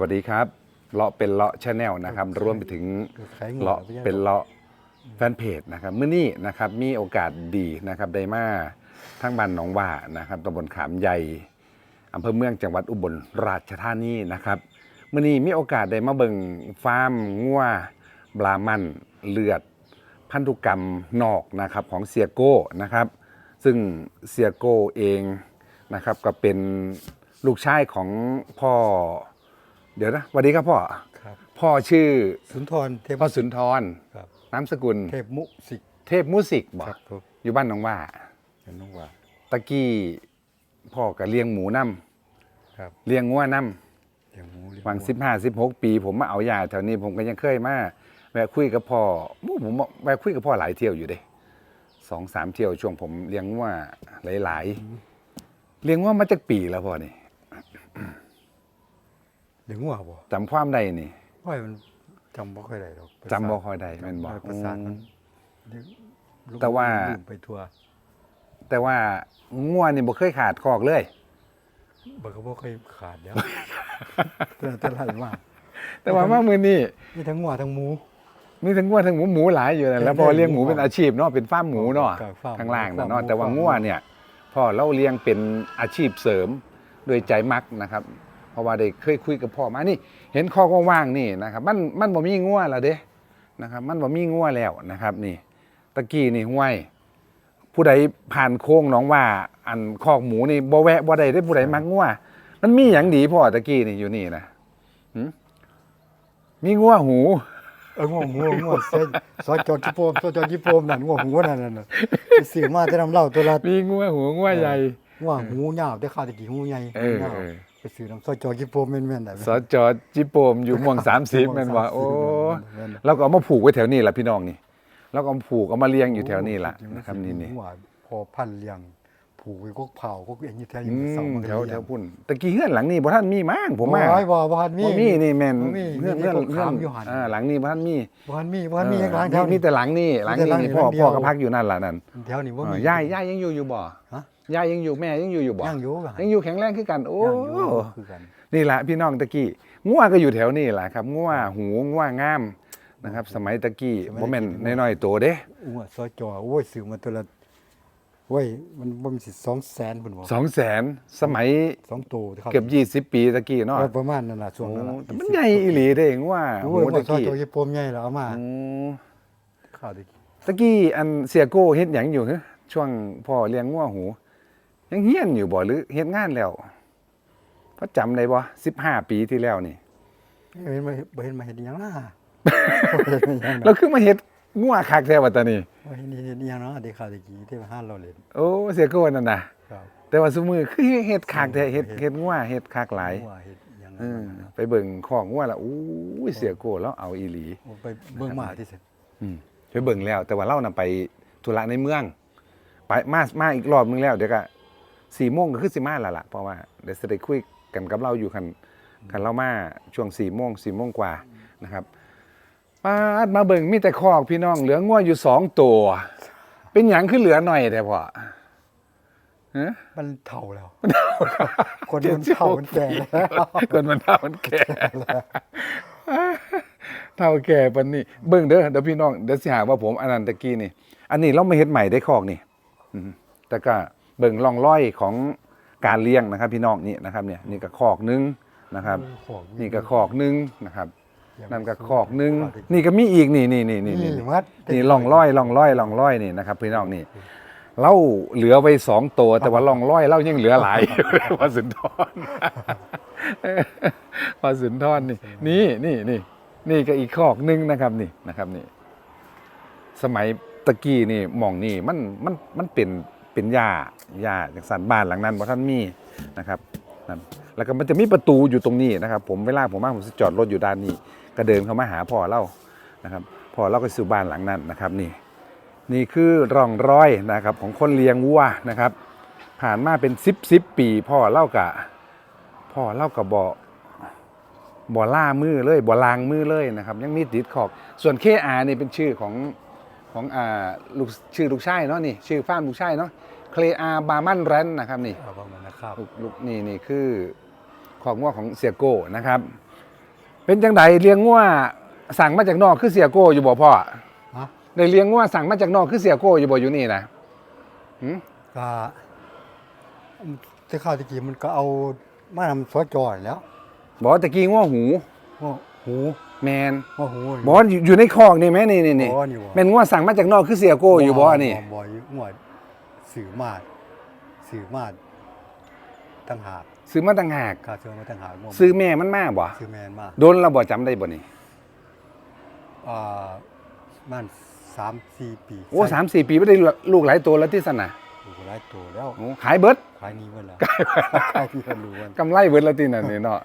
วัสดีครับ เลาะเป็นเลาะชาแนลนะครับรวมไปถึงขายงัวเลาะเป็นเลาะแฟนเพจนะครับเมื่อนี้นะครับมีโอกาสดีนะครับได้มาทั้งบ้านหนองว่านะครับตำบลขามใหญ่อำเภอเมืองจังหวัดอุบลราชธานีนะครับเมื่อนี้มีโอกาสได้มาเบิ่งฟาร์มงัวบรามันเลือด พันธุกรรมนอกนะครับของเซียโก้นะครับ ซึ่งเซียโก้เองนะครับก็เป็นลูกชายของพ่อ เดี๋ยวนะสวัสดีครับพ่อ ครับ พ่อชื่อสุนทรเทพพ่อสุนทรครับนามสกุล เทพมุสิกเทพมุสิกบอกครับผมอยู่บ้านหนองว่าเห็นน้องว่า ตะกี้พ่อก็เลี้ยงหมูน้ครับำเลี้ยงงัวน้เลี้ยงหมูเลี้ยำวังวัวสิบห้าสิบหกปี ผมมาเอายาแถวนี้ผมก็ยังเคยมาแวะคุยกับพ่อหมู่ผมแวะคุยกับพ่อหลายเที่ยวอยู่เด้สองสามเที่ยวช่วงผมเลี้ยงงัวหลาย ๆ เลี้ยงงัวมาจากปีแล้วพ่อนี่ เลี้ยงวัวบ่จำความได้นี่ว่ามันจำบ่ค่อยได้หรอกจำบ่ค่อยได้แม่นบ่ประสาทมันเลี้ยงลูกแต่ว่า ลืมไปทั่วแต่ว่างัวนี่บ่เคยขาดคอกเลย บ่ก็บ่เคยขาดแล้วแต่แต่ไหลมากแต่ว่ามามือนี่มีทั้งวัวทั้งหมู มีทั้งงัวทั้งหมูหมูหลายอยู่นะแล้วพอเลี้ยงหมูเป็นอาชีพเนาะเป็นฟาร์มหมูเนาะครับฟาร์มข้างล่างฟาร์นะมเนาะหมู แต่ว่าฟาร์มงัวเนี่ยพ่อเราเลี้ยงเป็นอาชีพเสริมโดยใจมักนะครับ เพราะว่าได้เคยคุยกับพ่อมานี่ เห็นข้อว่างๆนี่นะครับ มันมันบ่มีงัวแล้วเด้นะครับ มันบ่มีงัวแล้วนะครับ นี่ ตะกี้นี่ห้วย ผู้ใดผ่านโค้งหน้องว่า อันคอกหมูนี่บ่แวะบ่ได้ได้ผู้ใดมักงัวมันมีหยังดีพ่อตะกี้นี่อยู่นี่นะหึมีงัวหู เอองัวหมูงัวเส้นซอยจอดจิโปมซอยจอดจิโปมนั่นงัวหูนั่นน่ะไปซื้อมาแต่น้ำเหล้าตัวละมีงัวหูงัวใหญ่งัวหูยาวแต่ข้าวตะกี้หูใหญ่เออหูยาว เออไป ซื้อน้ำซอยจอดจิโปมแม่นๆได้สจจิโปมอยู่ม่วงสามสิบแม่นว่าโอ้แม่นเราก็เอามาผูกไว้แถวนี้แหละพี่น้องนี่เราก็เอามาผูกเอามาเลี้ยงอยู่แถวนี้แหละนะครับนี่นี่หัวพอพันเลี้ยงผูกไว้กกเผากกเอ็นอยู่แถวออืยู่เสามมันแถวแถวพุ่นตะกี้เฮือนหลังนี้บ่ท่านมีมั้งผมมาโอ้ยบ่บ่ทันมีบ่มีนี่แม่นบ่มีเฮือนมีเฮือนแต่เฮือขานมอยู่หั่นอ่าหลังนี้บ่ท่านมีบ่ทันมีบ่ทันมีหยังหลังแถวมีนี้แต่หลังนี้หลังมีแต่นี้หลังนี่นี้พ่อหลังเดียวพ่อก็พักอยู่นั่นล่ะนั่นแถวนี้บ่เอมีอยายยายยังอยู่อยู่บ่ฮะ ยายยังอยู่แม่ยังอยู่อยู่บ่ย่างอยู่บ่ยังอยู่แข็งแรงคือกัน โอ้ย่างอยู่คือกันนี่แหละพี่น้องตะกี้งัวก็อยู่แถวนี้แหละครับงัวหูงัวงามนะครับ สมัยตะกี้บ่แม่นน้อยๆโตเด้อ้วซอยจอโอ้ยซื้อมาตัวละโอ้ยมันบ่มีสิ200,000พุ่นบ่สองแสนสมัยสองตัวที่ขาเกือบยี่สิบปีตะกี้เนาะเออประมาณนั้นล่ะช่วงโอ้นั้นล่ะแต่มันใหญ่อีหลีเด้งว่าโอ้หูยบ่ตะซอยกี้จอจิโปมใหญ่แล้วเอามาอืมข้าวตะกี้ตะกี้อันเสียโก้เฮ็ดหยังอยู่ฮะช่วงพ่อเลี้ยงงัวหู ยังเฮียนอยู่บ่หรือเฮ็ดงานแล้วพอจำได้บ่15ปีที่แล้วนี่เห็นมาบ่เห็นมาเฮ็ดหยังล่ะบ่เห็นมาเฮ็ดหยังเราล่ะคือมาเฮ็ดงัวคักแท้ว่าตานี่บ่เห็นเฮ็ดหยังเนาะเด็กข้าวตะกี้ที่มาหาเราเล่นโอ้เสียโก้นั่นน่ะครับแต่ว่าซุมือคือเฮ็ดคักแท้เฮ็ดเฮ็ดงัวเฮ็ดคักหลายว่าเฮ็ดหยังเออนะไปเบิ่งของงัวแล้วอู้ยเสียโก้แล้วเอาอีหลีโอ้ไปเบิ่งหมาที่สุดอืมไปเบิ่งแล้ว แต่ว่าเล่านำไปธุระในเมือง ไปมามาอีกรอบนึงแล้วเดี๋ยวก็ สี่โมงก็คือสิมาและล่ะเพราะว่าเดี๋ยวจะได้คุยกันกับเราอยู่คันคันเรามาช่วงสี่โมงสี่โมงกว่านะครับมาดมาเบิ่งมีแต่คอกพี่น้องเหลือง่วอยู่สองตัว เป็นหยังคือเหลือหน่อยแต่พอฮะมันเฒ่าแล้วคนมันเฒ่ามันแก่แล้วคนมันเท่ามันแก่เท่าแก่ปันนี้เบิ่งเด้อเดี๋ยวพี่น้องเดี๋ยวสิหาว่าผมอันนั้นตะกี้นี่ อันนี้เราไม่เฮ็ดใหม่ได้คอกนี่อืมแต่ก็ เบิ่งร่องรอยของการเลี้ยงนะครับ พี่น้องนี่นะครับเนี่ยนี่ก็คอกหนึงนะครับ นี่ก็คอกหนึงนะครับนั่นก็คอกหนึงนี่ก็มีอีกนี่นี่นี่นี่นี่นี่มัดนี่ล่องร้อยล่องร้อยล่องร้อยนี่นะครับ พี่น้องนี่เราเหลือไว้สองตัว แต่ว่าล่องร้อยเรายังเหลือหลายพอสุนทรพอสุนทรนี่นี่นี่นี่นี่ก็อีกคอกหนึงนะครับนี่นะครับนี่ สมัยตะกี้นี่หมองนี่มันมันมันเป็น เป็นหญ้าหญ้าจากสันบ้านหลังนั้นบ่ท่านมีนะครับนั่นแล้วก็มันจะมีประตูอยู่ตรงนี้นะครับ ผมเวลาผมมาผมจะจอดรถอยู่ด้านนี้ ก็เดินเข้ามาหาพ่อเล่านะครับพ่อเล่าก็สู่บ้านหลังนั้นนะครับนี่ นี่คือร่องรอยนะครับของคนเลี้ยงวัวนะครับ ผ่านมาเป็นสิบสิบปี พ่อเล่ากะพ่อเล่ากับบ่บ่ล่ามือเลยบ่ลางมือเลยนะครับ ยังมีติดขอบส่วนเคอานี่เป็นชื่อของ ของอ่าลูกชื่อลูกชายเนาะนี่ชื่อฟ้าร์มลูกชายเนาะเคลอาบามันแรนนะครับนี่ เอาประมาณนะครับลูกลูกนี่นี่คือของงัวของเสียโก้นะครับ เป็นจังไดเลี้ยงงัวสั่งมาจากนอกคือเสียโก้อยู่บ่พ่อฮะได้เลี้ยงงัวสั่งมาจากนอกคือเสียโก้อยู่บ่อยู่นี่นะหืมก็ที่ข้าวตะกี้มันก็เอามาทำซอสจอยแล้วบอกว่าตะกี้งัวหู ว่าหู แมนว่าหูบอกว่าอยู่อยู่ในคอกนี่ไหมนี่นี่นี่บ่นี่บ่ แมนงัวสั่งมาจากนอกคือเสียโก้อยู่บ่นี่บ่อยู่หัวสื่อมาดสื่อมาดตั้งหากซื้อมาต่างหากค่าซื้อมาตั้งหากบ่ซื้อแม่มันมาบ่ซื้อแมนมาโดนเราบ่จำได้บ่นี่อ่ามันสามสี่ปีโอ้สามสี่ปีไม่ได้ลูกหลายตัวแล้วที่สนะโอ้โหหลายตัวแล้วโอ้ขายเบิดขายนี้เมื่อแล้วขายที่กันรู้วันกำไรเบิดแล้วที่นั่นนี่เนาะ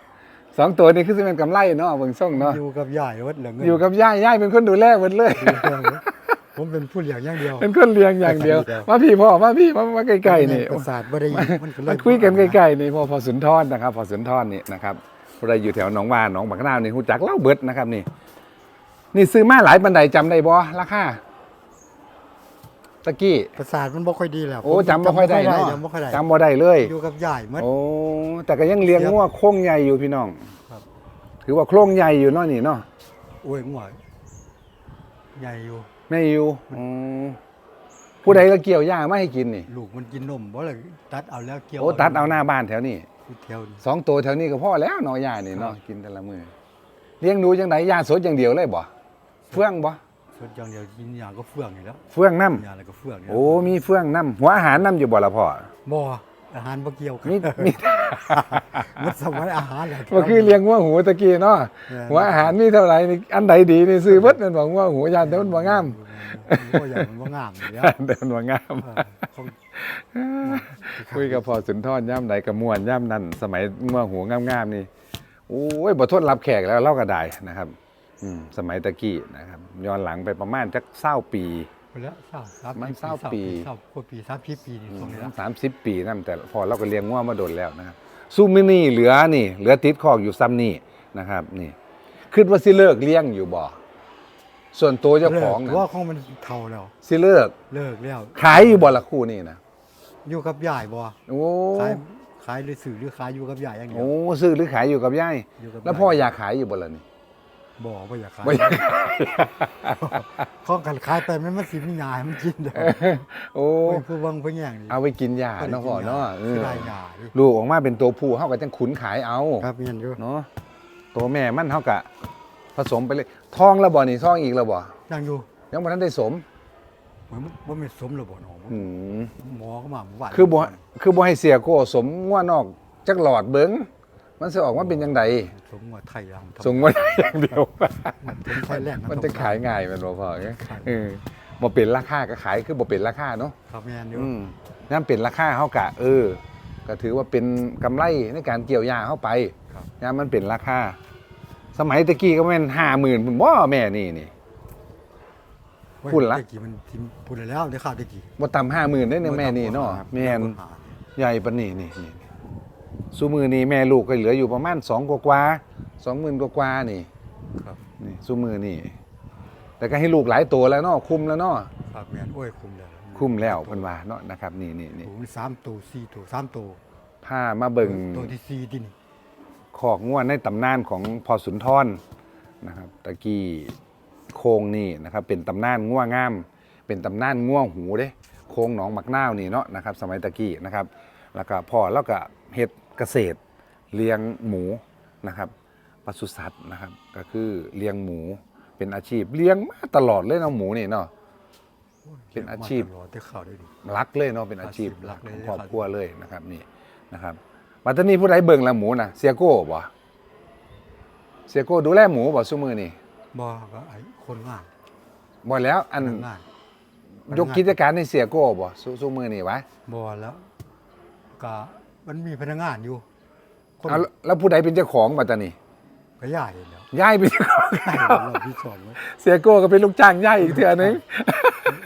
สองตัวนี้คือสิเป็นกำไรเนาะเบิ่งส่งเนาะอยู่กับยายวัดเหลือเงินอยู่กับย่ายย่ายเป็นคนดูแลเบิดเลย อยู่กับยายผมเป็นผู้เลี้ยงอย่างเดียว เป็นคนเลี้ยงอย่างเดียวเดียวมาพี่พ่อมาพี่มามาใกล้ๆนี่ประสาทบ่ได้มันก็เลยมาคุยกันใกล้ๆนี่พอพอสุนทรนะครับพอสุนทรนี่นะครับผู้ใดอยู่แถวหนองวานหนองบักนาวนี่ฮู้จักเล่าเบิดนะครับนี่ นี่ซื้อมาหลายบันไดจำได้บ่ราคา ตะกี้ ประสาทมันบ่ค่อยดีแล้วโอ้จำบ่ค่อยได้เนาะจำบ่ค่อยได้จำบ่ได้เลย อยู่กับยายหมด โอ้แต่ก็ยังเลี้ยงงัวโค้งใหญ่อยู่พี่น้องครับ ถือว่าโครงใหญ่อยู่เนาะนี่เนาะโอ้ยง่วยใหญ่อยู่ แม่อยู่อืมผู้ใดละเกี่ยวหญ้ามาให้กินนี่ลูกมันกินนมบ่เลยตัดเอาแล้วเกี่ยวโอ้ตัดเอาหน้าบ้านแถวนี้อยู่แถวนี้สองตัวแถวนี้ก็พอแล้วเนาะหญ้านี่เนาะครับกินแต่ละมือเลี้ยงดูจังไดหญ้าสดอย่างเดียวเลยบ่เฟื่องบ่ ส่วนอย่างเดียวกินอย่างก็เฟื่องนี่แล้วเฟื่องน้อย่างอะไรก็เฟื่องนี่ำแล้วโอ้ มีเฟื่องน้ำหัวอาหารน้ำอยู่บ่ละพ่อบ่อาหารบ่เกี่ยวกันมีมีมันสมัยอาหารแหละก็คือเลี้ยงงัวหูตะกี้เนาะแม่นหัวอาหารมีเท่าไหร่นี่อันใดดีนี่ซื้อเบิดแม่นบ่งัวหูยานแต่มันบ่งามบ่อย่างมันบ่งามอยู่แล้วแต่มันบ่งามเออเขาคุยกับพ่อสุนทรย่ำใดกับม่วนย่ำนั่นสมัยเมื่อหัวงามๆนี่โอ้ยบ่ทนรับแขกแล้วเล่าก็ได้นะครับอืม สมัยตะกี้นะครับย้อนหลังไปประมาณจักเศร้าปีไปแล้วเศร้าสามมันเศร้าปีเศร้ากว่าปีสามสิบปีนี่ตรงนี้ละสามสิบปีนั่นแต่พอเราก็เลี้ยงง่วมาโดนแล้วนะครับซูมินี่เหลือนี่ เหลือติดคอกอยู่ซ้ำนี่นะครับนี่คิดว่าสิเลิกเลี้ยงอยู่บ่ส่วนตัวเจ้าของเลิกนะว่าของมันเท่าแล้วสิเลิกเลิกแล้วขายอยู่บ่ละคู่นี่นะอยู่กับยายบ่โอ้ขายขายหรือสื่อหรือขายอยู่กับยายอย่างเดียวโอ้ซื้อหรือขายอยู่กับยายอยู่กับแล้วพ่ออยากขายอยู่บ่ล่ะนี่ บ่บ่อยากขายบ่อยากข้องกันขายไปมันมันสิมียาให้มันกินเด้อโอ้โอ้ยผู้เบิ่งผู้แย่งนี่เอาไปกินยาเนาะพ่อเนาะเอสิอได้ยาดิลูกออกมาเป็นตัวผู้เฮาก็จังขุนขายเอาครับเมียนอยู่เนาะตัวแม่มันเฮาก็ผสมไปเลยท้องแล้วบ่นี่ท้องอีกแล้วบ่ยังอยู่ยังบ่ทันได้สมเหมือนบ่แม่นสมแล้วบ่หนออืมหมอก็มาเมื่อวานคือบ่คือบ่ให้เสียโกสมงัวนอกจักหลอดเบิ่ง มันสิออกมาเป็นจังไดสมว่าไทยเราทำสมงัวอย่างเดียวมันสมไทยแลนด์มันจะขายง่ายแมันบ่พอเอ้ยขายเออบ่เป็นราคาก็ขายคือบ่เป็นราคาเนาะครับแม่นอยู่อืมยามเป็นราคาเฮากะเออ ก็ถือว่าเป็นกำไรในการเกี่ยวหญ้าเข้าไปครับยามมันเป็นราคา สมัยตะกี้ก็แม่น50,000พุ่นบ่แม่นี่นี่พูดละ ตะกี้มันทิมพูดแล้วได้ข่าวตะกี้บ่ต่ำ50,000ได้เนี่ยแม่นี่เนาะแม่น ใหญ่ปานนี้นี่ นี่นี่ซูมือนี่แม่ลูกก็เหลืออยู่ประมาณ2กว่ากว่า20,000กว่ากว่านี่ครับนี่ซูมือนี่ แต่ก็ให้ลูกหลายตัวแล้วเนาะคุมแล้วเนาะครับแม่นโอ้ยคุมแล้วคุมแล้วเพิ่นว่าเนาะนะครับนี่นี่นี่โอ้มันสามตัวสี่ตัวสามตัวพามาเบิ่งตัวที่สี่ที่นี่ขอกง่วนในตำนานของพอสุนทรนะครับตะกี้โคงนี่นะครับเป็นตำนานง่วงาม เป็นตำนานง่วงหูเด้โคงหนองมักนาวนี่เนาะนะครับ สมัยตะกี้นะครับ แล้วก็พ่อแล้วก็เฮ็ด เกษตรเลี้ยงหมูนะครับปศุสัตว์นะครับ ก็คือเลี้ยงหมูเป็นอาชีพเลี้ยงมาตลอดเลยเนาะหมูนี่เนาะโอ้ยเป็นอาชีพมาตลอดได้ข่าวได้ดี รักเลยเนาะเป็นอาชีพอาชีพหลักเลยของครอบครัวเลยนะครับนี่นะครับมาตอนนี้ผู้ใดเบิ่งละหมูนะเสียโก้บ่เสียโก้ดูแลหมูบ่ซุมือนี่บ่ก็ไอ้คนงานบ่แล้วอันพกงานยกกิจการในเสียโก้บ่ซุซุมือนี่วะบ่แล้วก็ มันมีพนักงานอยู่ คนเอาแล้วผู้ใดเป็นเจ้าของบัดตานี่ก็ย่ายแล้วย้ายเป็นเจ้าของย่ายแล้วพี่สอนไว้เสียโก้ก็เป็นลูกจ้างย้ายอีกเทื่อนึง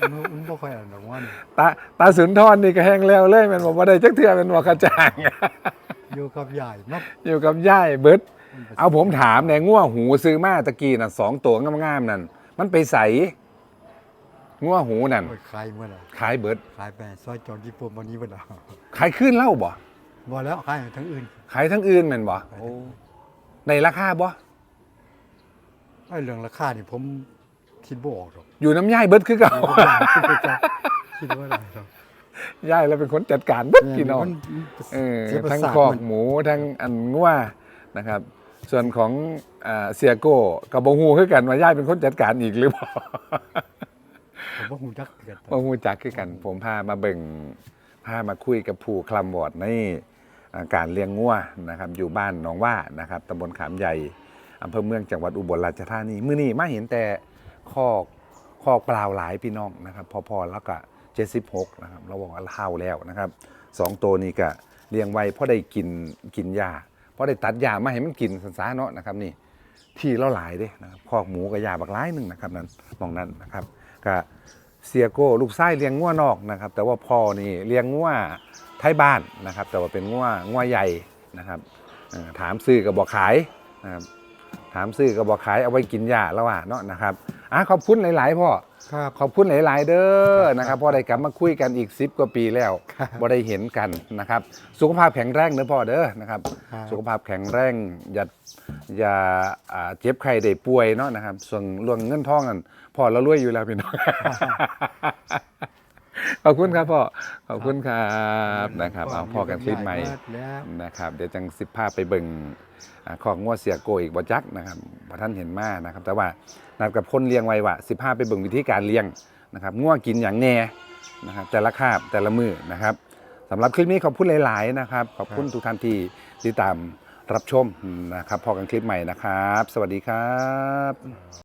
มันมันบ่ค่อยอ่านหรอกว่านี่ตาตาสุนทรนี่ก็แห้งแล้วเลยแมันบอกว่าได้จักเทื่อแมันบ่กระจ่างอยู่กับยายนับอยู่กับย้ายเบิดเอาผมถามในยง่วหูซื้อมาตะกี้น่ะสองตัวงามๆนั่นมันไปใสง่วหูนั่นโอ้ยขายเมื่อไหร่ขายเบิดขายไปซอยจอดญี่ปุ่นวันนี้เบ่ล่ะขายขึ้นเล่าบ่ บ่แล้วขายทั้งอื่นขายทั้งอื่นแม่นบ่โอ้ในราคาบ่ไอ้เรื่องราคานี่ผมคิดบ่ออกหรอกอยู่น้ำย่ายเบิดคือเก่าคิดว่าอะไรครับย่ายเราเป็นคนจัดการเบิดพี่น้องมันเออเสียประทั้งสาทคอกมันหมูทั้งอันงัวนะครับ ส่วนของอ่าเสียโก้กับบงูคือกันว่าย่ายเป็นคนจัดการอีกหรือเปล่าผมว่าหูจักเกิดบงูจักคือกัน ผมพามาเบิ่งพามาคุยกับผู้คลำวอร์ดในอ่า การเลี้ยงงัวนะครับอยู่บ้านหนองว่านะครับตำบลขามใหญ่อำเภอเมืองจังหวัดอุบลราชธานีมื้อนี้มาเห็นแต่คอกคอกเปล่าหลายพี่น้องนะครับพอๆแล้วก็76นะครับเราบอกว่าเท่าแล้วนะครับสองตัวนี้ก็เลี้ยงไว้เพราะได้กินกินยาเพราะได้ตัดยามาให้มันกินสันสาเนาะนะครับนี่ที่เราหลายเด้นะครับคอกหมูกับยาบักหลายหนึ่งนะครับนั้นมองนั้นนะครับก็ เสียโก้ลูกไส้เลี้ยงงัวนอกนะครับ แต่ว่าพ่อนี่เลี้ยงงัวไทยบ้านนะครับ แต่ว่าเป็นงัวงัวใหญ่นะครับถามซื้อกับบอกขายนะครับถามซื้อกับบอกขายเอาไว้กินยาแล้วอะเนาะนะครับ อะขอบคุณหลาย ๆ พ่อ ครับ ขอบคุณหลาย ๆ เด้อครับนะครับพ่อได้กลับมาคุยกันอีก10กว่าปีแล้วครับบ่ได้เห็นกันนะครับ สุขภาพแข็งแรงเด้อพ่อเด้อนะครับ ครับ สุขภาพแข็งแรงอย่าอย่าอ่าเจ็บไข้ได้ป่วยเนาะนะครับ ส่วนเรื่องเงินทองนั่นพ่อเรารวยอยู่แล้วพี่น้อง ขอบคุณครับพ่อ ขอบคุณครับนะครับเอาพ่อกันคลิปใหม่แล้วนะครับ เดี๋ยวจังสิบภาพไปเบิ่งอ่าของงัวเสียโกอีกบ่จักนะครับพอท่านเห็นมานะครับ แต่ว่านัดกับคนเลี้ยงไว้ว่าสิบห้าไปเบิ่งวิธีการเลี้ยงนะครับงัวกินอย่างแน่นะครับแต่ละคาบแต่ละมือนะครับสำหรับคลิปนี้ขอบคุณหลาย ๆ นะครับ ขอบคุณทุกท่านที่ติดตามรับชมนะครับพอกันคลิปใหม่นะครับ สวัสดีครับ